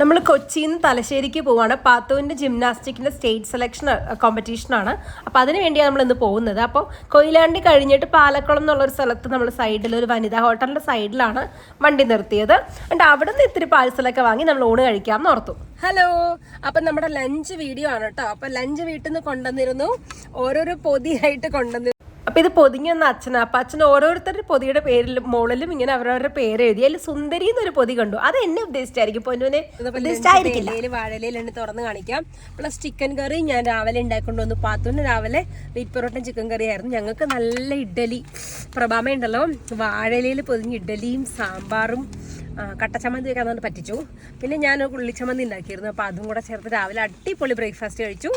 നമ്മൾ കൊച്ചിയിൽ നിന്ന് തലശ്ശേരിക്ക് പോവാണ്. പാത്തുവിന്റെ ജിംനാസ്റ്റിക്കിന്റെ സ്റ്റേറ്റ് സെലക്ഷൻ കോമ്പറ്റീഷനാണ് അപ്പോൾ അതിന് വേണ്ടിയാണ് നമ്മൾ ഇന്ന് പോകുന്നത്. അപ്പോൾ കൊയിലാണ്ടി കഴിഞ്ഞിട്ട് പാലക്കുളം എന്നുള്ളൊരു സ്ഥലത്ത് നമ്മൾ സൈഡിൽ ഒരു വനിതാ ഹോട്ടലിന്റെ സൈഡിലാണ് വണ്ടി നിർത്തിയത്. എന്നിട്ട് അവിടെ നിന്ന് ഇത്തിരി പാഴ്സലൊക്കെ വാങ്ങി നമ്മൾ ഊണ് കഴിക്കാമെന്ന് ഓർത്തു. ഹലോ അപ്പം നമ്മുടെ ലഞ്ച് വീഡിയോ ആണ് കേട്ടോ. അപ്പം ലഞ്ച് വീട്ടിൽ നിന്ന് കൊണ്ടുവന്നിരുന്നു. ഓരോരോ പൊതിയായിട്ട് കൊണ്ടുവന്നിരുന്നു. അപ്പൊ ഇത് പൊതിഞ്ഞു വന്ന അച്ഛനാ. അപ്പൊ അച്ഛൻ ഓരോരുത്തരുടെ പൊതിയുടെ പേരിലും മുകളിലും ഇങ്ങനെ അവരവരുടെ പേര് എഴുതി. അതിൽ സുന്ദരി എന്നൊരു പൊതി കണ്ടു. അത് എന്നെ ഉദ്ദേശിച്ചായിരിക്കും. പൊന്നുവിനെ ഉദ്ദേശിച്ചായിരിക്കില്ല. തുറന്ന് കാണിക്കാം. പ്ലസ് ചിക്കൻ കറി ഞാൻ രാവിലെ ഉണ്ടാക്കൊണ്ട് വന്നു. പാത്തുവിന് രാവിലെ വീറ്റ് പൊറോട്ട ചിക്കൻ കറി ആയിരുന്നു ഞങ്ങൾക്ക് നല്ല ഇഡ്ഡലി പ്രഭാമ ഉണ്ടല്ലോ വാഴയിലയിൽ പൊതിഞ്ഞ് ഇഡ്ഡലിയും സാമ്പാറും കട്ടച്ചമ്മന്തി വെക്കാൻ പറ്റിച്ചു. പിന്നെ ഞാൻ ഉള്ളിച്ചമ്മന്തി ഉണ്ടാക്കിയിരുന്നു. അപ്പോൾ അതും കൂടെ ചേർത്ത് രാവിലെ അടിപൊളി ബ്രേക്ക്ഫാസ്റ്റ് കഴിച്ചു.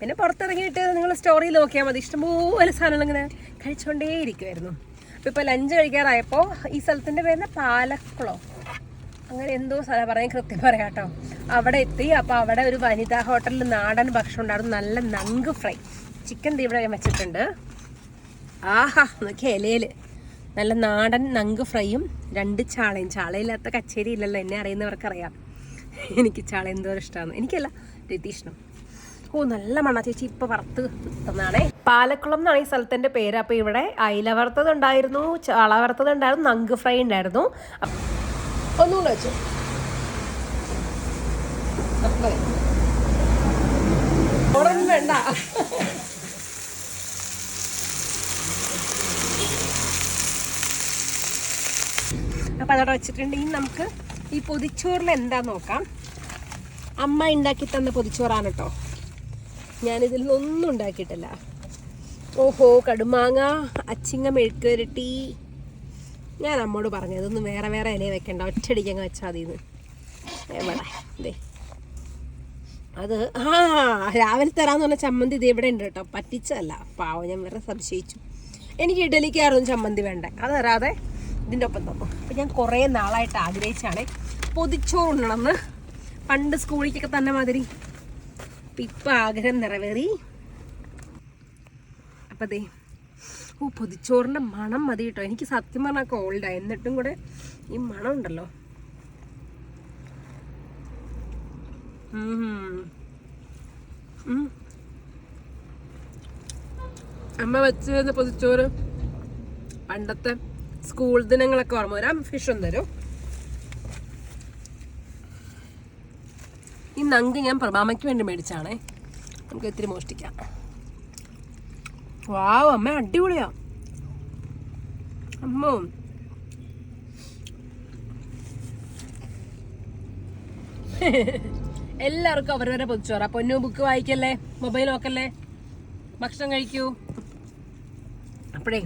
പിന്നെ പുറത്തിറങ്ങിയിട്ട് നിങ്ങൾ സ്റ്റോറിയിൽ നോക്കിയാൽ മതി. ഇഷ്ടംപോലെ സാധനങ്ങൾ ഇങ്ങനെ കഴിച്ചുകൊണ്ടേ ഇരിക്കുമായിരുന്നു അപ്പോൾ ഇപ്പോൾ ലഞ്ച് കഴിക്കാറായപ്പോൾ ഈ സ്ഥലത്തിന്റെ പേരുന്ന പാലക്കുളം. അങ്ങനെ എന്തോ സ്ഥലം. പറയാൻ കൃത്യം പറയാം കേട്ടോ. അവിടെ എത്തി. അപ്പോൾ അവിടെ ഒരു വനിതാ ഹോട്ടലിൽ നാടൻ ഭക്ഷണം ഉണ്ടായിരുന്നു. നല്ല നങ്ക് ഫ്രൈ. ചിക്കൻ ഇവിടെ ഞാൻ വെച്ചിട്ടുണ്ട്. ആഹാ നോക്കി ഇലയിൽ നല്ല നാടൻ നങ്ക് ഫ്രൈയും രണ്ട് ചാളയും. ചാളയില്ലാത്ത കച്ചേരി ഇല്ലല്ലോ. എന്നെ അറിയുന്നവർക്കറിയാം. എനിക്ക് ചാള എന്തോ ഇഷ്ടമാണ് എനിക്കല്ല രതീഷ്ണം ഓ നല്ല മണ ചേച്ചി ഇപ്പൊ വറുത്ത് കിട്ടുന്നതാണേ. പാലക്കുളം എന്നാണ് ഈ സ്ഥലത്തിന്റെ പേര്. അപ്പൊ ഇവിടെ അയില വറുത്തത് ഉണ്ടായിരുന്നു ചാള വറുത്തത് ഉണ്ടായിരുന്നു നങ്ക് ഫ്രൈ ഉണ്ടായിരുന്നു. ഒന്നുകൂടെ വെച്ചു. വേണ്ട. അപ്പം അതവിടെ വെച്ചിട്ടുണ്ടെങ്കിൽ നമുക്ക് ഈ പൊതിച്ചോറിൽ എന്താ നോക്കാം. അമ്മ ഉണ്ടാക്കി തന്ന പൊതിച്ചോറാണ് കേട്ടോ. ഞാനിതിൽ നിന്നൊന്നും ഉണ്ടാക്കിയിട്ടില്ല. ഓഹോ കടുമാങ്ങ അച്ചിങ്ങ മെഴുക്കുരട്ടി ഞാൻ അമ്മോട് പറഞ്ഞു ഇതൊന്നും വേറെ വേറെ ഇല വെക്കണ്ട ഒറ്റയടിക്കങ്ങ് വെച്ചാൽ മതി എവിടെ ദേ. അത് ആ രാവിലെ തരാന്ന് പറഞ്ഞ ചമ്മന്തി ഇത് ഇവിടെ ഉണ്ട് കേട്ടോ. പറ്റിച്ചതല്ല. പാവം ഞാൻ വേറെ സംശയിച്ചു. എനിക്ക് ഇഡലിക്കായിരുന്നു ചമ്മന്തി വേണ്ട. അത് തരാതെ ഇതിന്റെ ഒപ്പം തന്നു. അപ്പം ഞാൻ കുറേ നാളായിട്ട് ആഗ്രഹിച്ചാണ് പൊതിച്ചോറുണ്ടെന്ന് പണ്ട് സ്കൂളിലേക്കൊക്കെ തന്നെ മാതിരി അപ്പം ഇപ്പം ആഗ്രഹം നിറവേറി. അപ്പം അതെ ഓ പൊതിച്ചോറിന്റെ മണം മതി കേട്ടോ. എനിക്ക് സത്യം പറഞ്ഞാൽ കോൾഡാണ് എന്നിട്ടും കൂടെ ഈ മണം ഉണ്ടല്ലോ. അമ്മ വെച്ച് തരുന്ന പൊതിച്ചോറ് പണ്ടത്തെ സ്കൂൾ ദിനങ്ങളൊക്കെ ഓർമ്മ വരാം. ഫിഷും തരും. ഈ നങ്ക് ഞാൻ പ്രഭാമയ്ക്ക് വേണ്ടി മേടിച്ചാണേ. നമുക്ക് ഇത്തിരി മോഷ്ടിക്കാം. വാവ് അമ്മ അടിപൊളിയാ. അമ്മ. എല്ലാവർക്കും അവരവരെ പൊതിച്ചോറ. പൊന്നു ബുക്ക് വായിക്കല്ലേ? മൊബൈൽ നോക്കല്ലേ? ഭക്ഷണം കഴിക്കൂ. അപ്പോഴേ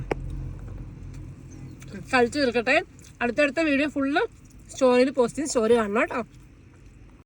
കഴിച്ചു തീർക്കട്ടെ അടുത്തടുത്ത വീഡിയോ ഫുള്ള് സ്റ്റോറിയിൽ പോസ്റ്റ് ചെയ്ത് സ്റ്റോറി കാണണം കേട്ടോ.